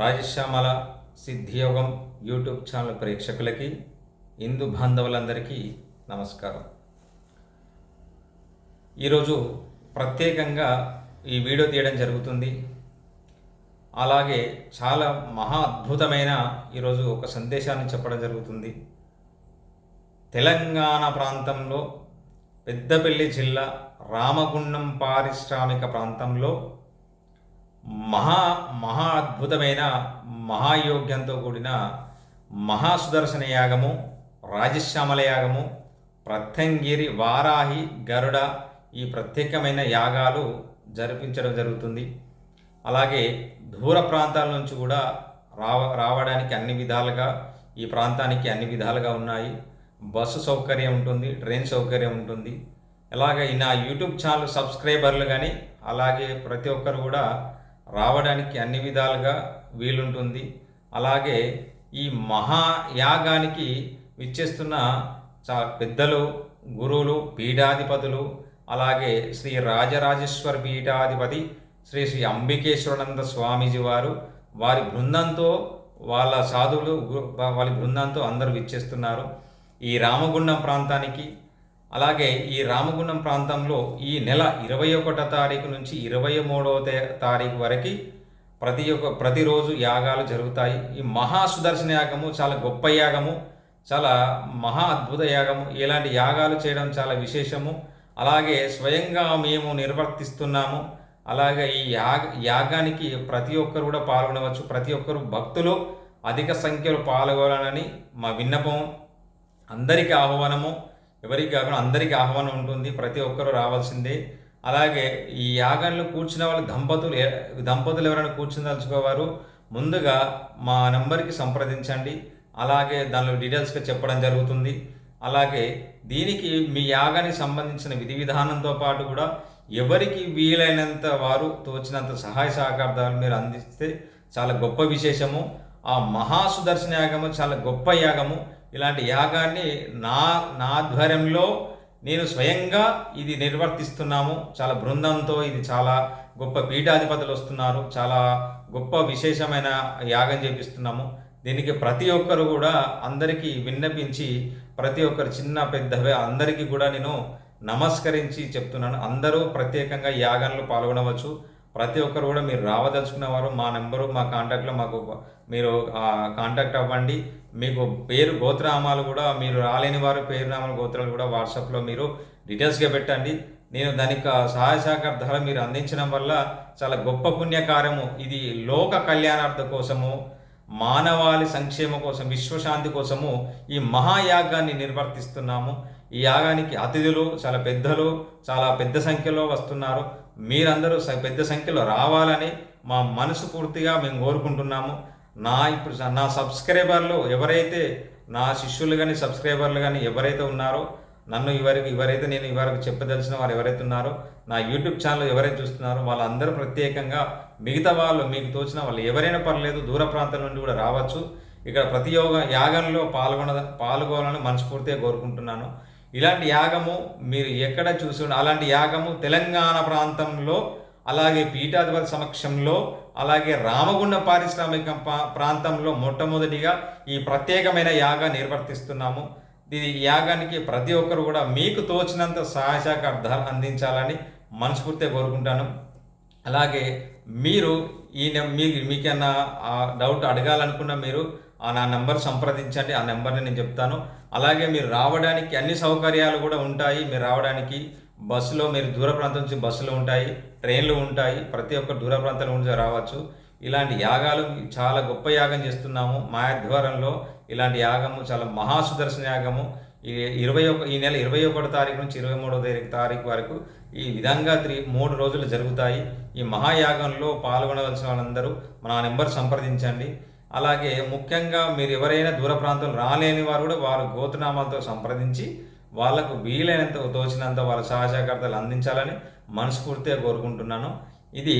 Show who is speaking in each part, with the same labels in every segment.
Speaker 1: Rajashyamala సిద్ధియోగం YouTube channel ప్రేక్షకులకి హిందూ బాంధవులందరికీ నమస్కారం. ఈరోజు ప్రత్యేకంగా ఈ వీడియో తీయడం జరుగుతుంది. అలాగే చాలా మహా అద్భుతమైన ఈరోజు ఒక సందేశాన్ని చెప్పడం జరుగుతుంది. తెలంగాణ ప్రాంతంలో పెద్దపల్లి జిల్లా రామగుండం పారిశ్రామిక ప్రాంతంలో మహా మహా అద్భుతమైన మహాయోగ్యంతో కూడిన మహాసుదర్శన యాగము రాజశ్యామల యాగము ప్రత్యంగిరి వారాహి గరుడ ఈ ప్రత్యేకమైన యాగాలు జరిపించడం జరుగుతుంది. అలాగే దూర ప్రాంతాల నుంచి కూడా రావ రావడానికి అన్ని విధాలుగా ఈ ప్రాంతానికి అన్ని విధాలుగా ఉన్నాయి. బస్సు సౌకర్యం ఉంటుంది ట్రైన్ సౌకర్యం ఉంటుంది. అలాగే నా యూట్యూబ్ ఛానల్ సబ్స్క్రైబర్లు కానీ అలాగే ప్రతి ఒక్కరు కూడా రావడానికి అన్ని విధాలుగా వీలుంటుంది. అలాగే ఈ మహాయాగానికి విచ్చేస్తున్న చా పెద్దలు గురువులు పీఠాధిపతులు అలాగే శ్రీ రాజరాజేశ్వర పీఠాధిపతి శ్రీ శ్రీ అంబికేశ్వరానంద స్వామీజీ వారు వారి బృందంతో వాళ్ళ సాధువులు వాళ్ళ బృందంతో అందరూ విచ్చేస్తున్నారు. ఈ రామగుండం ప్రాంతానికి అలాగే ఈ రామగుండం ప్రాంతంలో ఈ నెల ఇరవై ఒకటో తారీఖు నుంచి ఇరవై మూడవ తారీఖు వరకు ప్రతి ఒక్క ప్రతిరోజు యాగాలు జరుగుతాయి. ఈ మహా సుదర్శన యాగము చాలా గొప్ప యాగము చాలా మహా అద్భుత యాగము. ఇలాంటి యాగాలు చేయడం చాలా విశేషము. అలాగే స్వయంగా మేము నిర్వర్తిస్తున్నాము. అలాగే ఈ యాగ యాగానికి ప్రతి ఒక్కరు కూడా పాల్గొనవచ్చు. ప్రతి ఒక్కరు భక్తులు అధిక సంఖ్యలో పాల్గొనాలని మా విన్నపం అందరికీ ఆహ్వానము. ఎవరికి కాకుండా అందరికీ ఆహ్వానం ఉంటుంది ప్రతి ఒక్కరూ రావాల్సిందే. అలాగే ఈ యాగంలో కూర్చున్న వాళ్ళు దంపతులు దంపతులు ఎవరైనా కూర్చుందలుచుకోవారు ముందుగా మా నెంబర్కి సంప్రదించండి. అలాగే దానిలో డీటెయిల్స్గా చెప్పడం జరుగుతుంది. అలాగే దీనికి మీ యాగానికి సంబంధించిన విధి విధానంతో పాటు కూడా ఎవరికి వీలైనంత వారు తోచినంత సహాయ సహకారాలు మీరు అందిస్తే చాలా గొప్ప విశేషము. ఆ మహాసుదర్శన యాగము చాలా గొప్ప యాగము. ఇలాంటి యాగాన్ని నా నా ఆధ్వర్యంలో నేను స్వయంగా ఇది నిర్వర్తిస్తున్నాము. చాలా బృందంతో ఇది చాలా గొప్ప పీఠాధిపతులు వస్తున్నారు. చాలా గొప్ప విశేషమైన యాగం చేపిస్తున్నాము. దీనికి ప్రతి ఒక్కరు కూడా అందరికీ విన్నపించి ప్రతి ఒక్కరు చిన్న పెద్దవే అందరికీ కూడా నేను నమస్కరించి చెప్తున్నాను. అందరూ ప్రత్యేకంగా యాగంలో పాల్గొనవచ్చు. ప్రతి ఒక్కరు కూడా మీరు రావదలుచుకున్న వారు మా నెంబరు మా కాంటాక్ట్లో మాకు మీరు కాంటాక్ట్ అవ్వండి. మీకు పేరు గోత్రనామాలు కూడా మీరు రాలేని వారు పేరునామాలు గోత్రాలు కూడా వాట్సాప్లో మీరు డీటెయిల్స్గా పెట్టండి. నేను దానికి సహాయ సహకార ధర మీరు అందించడం వల్ల చాలా గొప్ప పుణ్యకార్యము. ఇది లోక కళ్యాణార్థ కోసము మానవాళి సంక్షేమ కోసం విశ్వశాంతి కోసము ఈ మహాయాగాన్ని నిర్వర్తిస్తున్నాము. ఈ యాగానికి అతిథులు చాలా పెద్దలు చాలా పెద్ద సంఖ్యలో వస్తున్నారు. మీరందరూ పెద్ద సంఖ్యలో రావాలని మా మనసు పూర్తిగా మేము కోరుకుంటున్నాము. నా ఇప్పుడు నా సబ్స్క్రైబర్లు ఎవరైతే నా శిష్యులు కానీ సబ్స్క్రైబర్లు కానీ ఎవరైతే ఉన్నారో నన్ను ఇవరికి ఎవరైతే నేను ఇవరకు చెప్పదలిచిన వారు ఎవరైతే ఉన్నారో నా యూట్యూబ్ ఛానల్ ఎవరైతే చూస్తున్నారో వాళ్ళందరూ ప్రత్యేకంగా మిగతా వాళ్ళు మీకు తోచిన వాళ్ళు ఎవరైనా పర్లేదు దూర ప్రాంతం నుండి కూడా రావచ్చు. ఇక్కడ ప్రతి యోగ యాగంలో పాల్గొన పాల్గొనాలని మనస్ఫూర్తిగా కోరుకుంటున్నాను. ఇలాంటి యాగము మీరు ఎక్కడ చూసి అలాంటి యాగము తెలంగాణ ప్రాంతంలో అలాగే పీఠాధిపతి సమక్షంలో అలాగే రామగుండ పారిశ్రామిక ప్రాంతంలో మొట్టమొదటిగా ఈ ప్రత్యేకమైన యాగా నిర్వర్తిస్తున్నాము. ఈ యాగానికి ప్రతి ఒక్కరు కూడా మీకు తోచినంత సహాయ సహకారాలు అందించాలని మనస్ఫూర్తిగా కోరుకుంటాను. అలాగే మీరు ఈ మీ మీకన్నా డౌట్ అడగాలనుకున్న మీరు నా నెంబర్ సంప్రదించండి ఆ నెంబర్ని నేను చెప్తాను. అలాగే మీరు రావడానికి అన్ని సౌకర్యాలు కూడా ఉంటాయి. మీరు రావడానికి బస్సులో మీరు దూర ప్రాంతం నుంచి బస్సులు ఉంటాయి ట్రైన్లు ఉంటాయి. ప్రతి ఒక్క దూర ప్రాంతాల నుంచి రావచ్చు. ఇలాంటి యాగాలు చాలా గొప్ప యాగం చేస్తున్నాము. మా ఆధ్వర్యంలో ఇలాంటి యాగము చాలా మహాసుదర్శన యాగము. ఈ ఇరవై ఒక ఈ నెల ఇరవై ఒకటో తారీఖు నుంచి ఇరవై మూడో తారీఖు తారీఖు వరకు ఈ విధంగా త్రీ మూడు రోజులు జరుగుతాయి. ఈ మహాయాగంలో పాల్గొనవలసిన వాళ్ళందరూ మన నెంబర్ సంప్రదించండి. అలాగే ముఖ్యంగా మీరు ఎవరైనా దూర ప్రాంతం రాలేని వారు కూడా వారు గోతునామాలతో సంప్రదించి వాళ్ళకు వీలైనంత తోచినంత వాళ్ళ సహజాగ్రత్తలు అందించాలని మనస్ఫూర్తిగా కోరుకుంటున్నాను. ఇది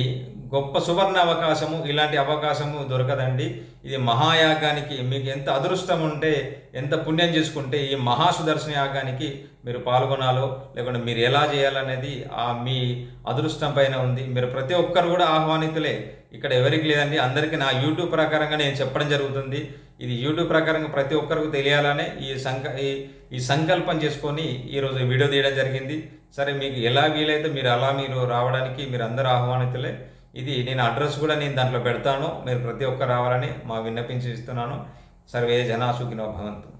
Speaker 1: గొప్ప సువర్ణ అవకాశము ఇలాంటి అవకాశము దొరకదండి. ఇది మహాయాగానికి మీకు ఎంత అదృష్టం ఉంటే ఎంత పుణ్యం చేసుకుంటే ఈ మహాసుదర్శన యాగానికి మీరు పాల్గొనాలో లేకుంటే మీరు ఎలా చేయాలనేది ఆ మీ అదృష్టం పైన ఉంది. మీరు ప్రతి ఒక్కరు కూడా ఆహ్వానితులే. ఇక్కడ ఎవరికి లేదండి అందరికీ నా యూట్యూబ్ ప్రకారంగా నేను చెప్పడం జరుగుతుంది. ఇది యూట్యూబ్ ప్రకారంగా ప్రతి ఒక్కరికి తెలియాలనే ఈ సంక ఈ ఈ సంకల్పం చేసుకొని ఈరోజు వీడియో తీయడం జరిగింది. సరే మీకు ఎలా వీలైతే మీరు అలా మీరు రావడానికి మీరు అందరూ ఆహ్వానితులే. ఇది నేను అడ్రస్ కూడా నేను దాంట్లో పెడతాను. మీరు ప్రతి ఒక్కరు రావాలని మా విన్నపించి ఇస్తున్నాను. సర్వే జనా సుఖినో భవంతు.